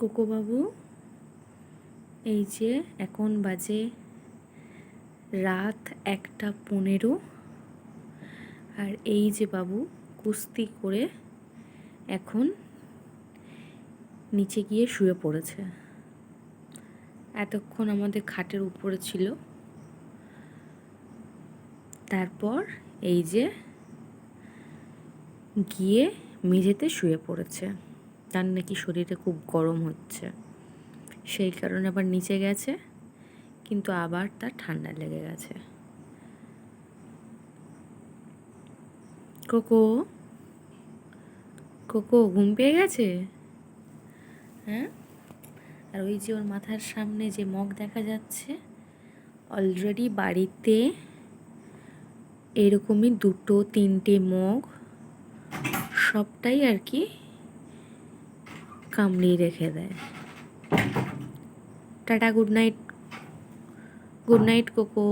কোকোবাবু, এই যে এখন বাজে রাত একটা পনেরো। আর এই যে বাবু, কুস্তি করে এখন নিচে গিয়ে শুয়ে পড়েছে। এতক্ষণ আমাদের খাটের উপরে ছিল। তারপর এই যে গিয়ে মেঝেতে শুয়ে পড়েছে। তার নাকি শরীরে খুব গরম হচ্ছে। সেই কারণে আবার নিচে গেছে, কিন্তু আবার তার ঠান্ডা লেগে গেছে। কোকো কোকো, ঘুম পেয়ে গেছে? হ্যাঁ? আর ওই যে ওর মাথার সামনে যে মগ দেখা যাচ্ছে অলরেডি বাড়িতে এরকমই দুটো তিনটে মগ, সবটাই আর কি কামড়িয়ে রেখে দেয়। Tata good night good night Coco.